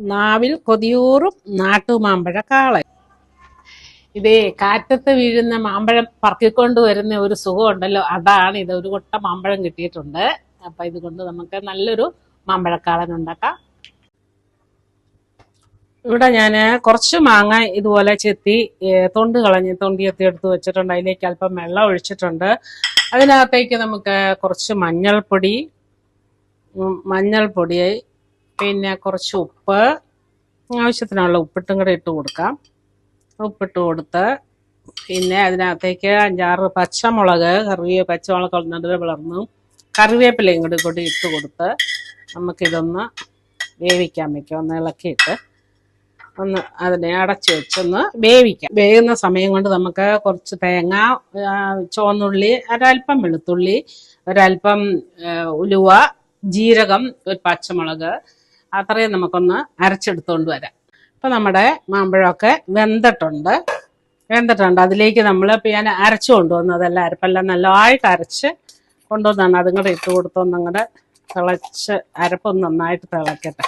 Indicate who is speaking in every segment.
Speaker 1: നാവിൽ കൊതിയൂറും നാട്ടുമാമ്പഴ കാളൻ. ഇതേ കാറ്റത്ത് വീഴുന്ന മാമ്പഴം പറക്കിക്കൊണ്ട് വരുന്ന ഒരു സുഖമുണ്ടല്ലോ. അതാണ് ഇത്. ഒരു കൊട്ട മാമ്പഴം കിട്ടിയിട്ടുണ്ട്. അപ്പൊ ഇതുകൊണ്ട് നമുക്ക് നല്ലൊരു മാമ്പഴക്കാളൻ ഉണ്ടാക്കാം. ഇവിടെ ഞാൻ കുറച്ച് മാങ്ങ ഇതുപോലെ ചെത്തി തൊണ്ട് കളഞ്ഞ് തൊണ്ടി എത്തി എടുത്ത് വെച്ചിട്ടുണ്ട്. അതിലേക്ക് അല്പം വെള്ളം ഒഴിച്ചിട്ടുണ്ട്. അതിനകത്തേക്ക് നമുക്ക് കുറച്ച് മഞ്ഞൾപ്പൊടി മഞ്ഞൾപ്പൊടി പിന്നെ കുറച്ച് ഉപ്പ്. ആവശ്യത്തിനുള്ള ഉപ്പിട്ടും കൂടെ ഇട്ട് കൊടുക്കാം. ഉപ്പിട്ട് കൊടുത്ത് പിന്നെ അതിനകത്തേക്ക് അഞ്ചാറ് പച്ചമുളക് കറിവേ പച്ചമുളക് നടുവേ വിളർന്നു. കറിവേപ്പിലയും കൂടി കൂടി ഇട്ട് കൊടുത്ത് നമുക്കിതൊന്ന് വേവിക്കാൻ വയ്ക്കാം ഒന്ന് ഇളക്കിയിട്ട് ഒന്ന് അതിനെ അടച്ചു വെച്ചൊന്ന് വേവിക്കാം. വേവുന്ന സമയം കൊണ്ട് നമുക്ക് കുറച്ച് തേങ്ങ ചുവന്നുള്ളി ഒരല്പം വെളുത്തുള്ളി ഒരല്പം ആ, ഉലുവ ജീരകം ഒരു പച്ചമുളക് അത്രയും നമുക്കൊന്ന് അരച്ചെടുത്തുകൊണ്ട് വരാം. ഇപ്പം നമ്മുടെ മാമ്പഴമൊക്കെ വെന്തിട്ടുണ്ട്. വെന്തിട്ടുണ്ട്. അതിലേക്ക് നമ്മൾ ഇപ്പം ഞാൻ അരച്ചു കൊണ്ടുവന്നു അതെല്ലാം അരപ്പെല്ലാം നല്ലതായിട്ട് അരച്ച് കൊണ്ടുവന്നാണ്. അതും കൂടെ ഇട്ട് കൊടുത്തൊന്നും കൂടെ തിളച്ച് അരപ്പൊന്ന് നന്നായിട്ട് തിളക്കട്ടെ.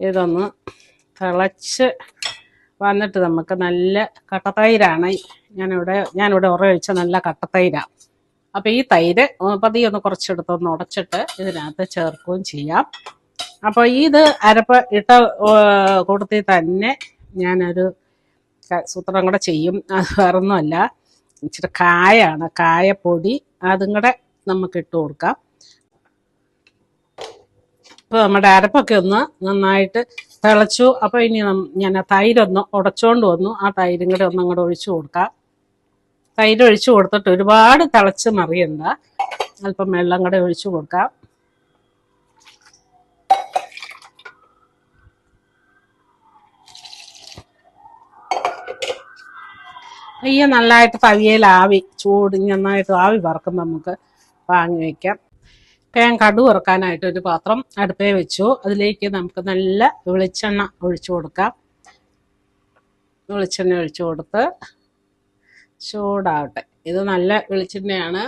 Speaker 1: ഇതൊന്ന് തിളച്ച് വന്നിട്ട് നമുക്ക് നല്ല കട്ടത്തൈരാണ് ഞാനിവിടെ ഞാനിവിടെ ഉറയൊഴിച്ച നല്ല കട്ടത്തൈരാണ് അപ്പോൾ ഈ തൈര് പതിയെ ഒന്ന് കുറച്ചെടുത്തൊന്ന് ഉടച്ചിട്ട് ഇതിനകത്ത് ചേർക്കുകയും ചെയ്യാം. അപ്പോൾ ഇത് അരപ്പ് ഇട്ട കൂട്ടത്തിൽ തന്നെ ഞാനൊരു സൂത്രം കൂടെ ചെയ്യും. അത് വേറൊന്നുമല്ല. ഇച്ചിരി കായാണ് കായപ്പൊടി അതും കൂടെ നമുക്ക് ഇട്ട് കൊടുക്കാം. ഇപ്പോൾ നമ്മുടെ അരപ്പൊക്കെ ഒന്ന് നന്നായിട്ട് തിളച്ചു. അപ്പോൾ ഇനി ഞാൻ തൈരൊന്ന് ഉടച്ചോണ്ട് വന്നു. ആ തൈരും കൂടെ ഒന്നും കൂടെ ഒഴിച്ചു കൊടുക്കാം. തൈര് ഒഴിച്ചു കൊടുത്തിട്ട് ഒരുപാട് തിളച്ച് മറിയണ്ട. അല്പം വെള്ളം കൂടെ ഒഴിച്ചു കൊടുക്കാം. പയ്യെ നല്ലതായിട്ട് തവിയയിൽ ആവി ചൂട് നന്നായിട്ട് ആവി വറക്കുമ്പോൾ നമുക്ക് വാങ്ങി വയ്ക്കാം ഇപ്പം ഞാൻ കടു വറുക്കാനായിട്ട് ഒരു പാത്രം അടുപ്പേ വെച്ചു. അതിലേക്ക് നമുക്ക് നല്ല വെളിച്ചെണ്ണ ഒഴിച്ചു കൊടുക്കാം. വെളിച്ചെണ്ണ ഒഴിച്ചു കൊടുത്ത് ചൂടാവട്ടെ ഇത് നല്ല വെളിച്ചെണ്ണയാണ്.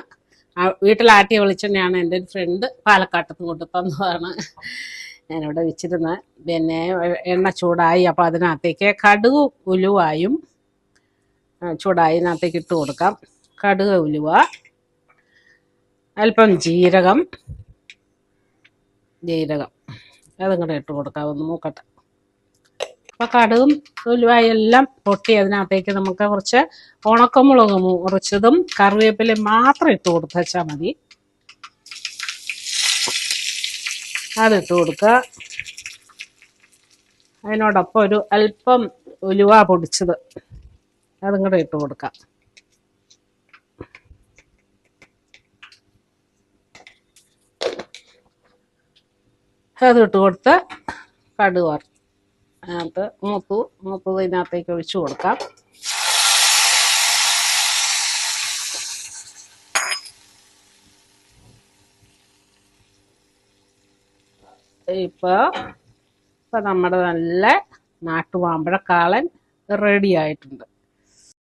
Speaker 1: വീട്ടിലാട്ടിയ വെളിച്ചെണ്ണയാണ് എന്റെ ഒരു ഫ്രണ്ട് പാലക്കാട്ടത്ത് കൊണ്ട് തന്നതാണ്. ഞാനിവിടെ വെച്ചിരുന്നത്. പിന്നെ എണ്ണ ചൂടായി അപ്പോൾ അതിനകത്തേക്ക് കടുക് ഉലുവായും ചൂടായി അതിനകത്തേക്ക് ഇട്ട് കൊടുക്കാം. കടുക് ഉലുവ അല്പം ജീരകം ജീരകം. അതും കൂടെ ഇട്ട് കൊടുക്കാം. ഒന്ന് മൂക്കട്ടെ. അപ്പോൾ കടുകും ഉലുവായും എല്ലാം പൊട്ടി അതിനകത്തേക്ക് നമുക്ക് കുറച്ച് ഉണക്കമുളക് മുറിച്ചതും കറിവേപ്പിലയും മാത്രം ഇട്ട് കൊടുത്ത് വെച്ചാൽ മതി അതിട്ട് കൊടുക്കുക അതിനോടൊപ്പം ഒരു അല്പം ഉലുവ പൊടിച്ചത്. അതും കൂടെ ഇട്ട് കൊടുക്കാം. അത് ഇട്ട് കൊടുത്ത് കടുക് അതിനകത്ത് മൂത്തു മൂത്തത് ഇതിനകത്തേക്ക് ഒഴിച്ചു കൊടുക്കാം. ഇപ്പോൾ ഇപ്പം നമ്മുടെ നല്ല നാട്ടുവാമ്പഴക്കാളൻ റെഡി ആയിട്ടുണ്ട്.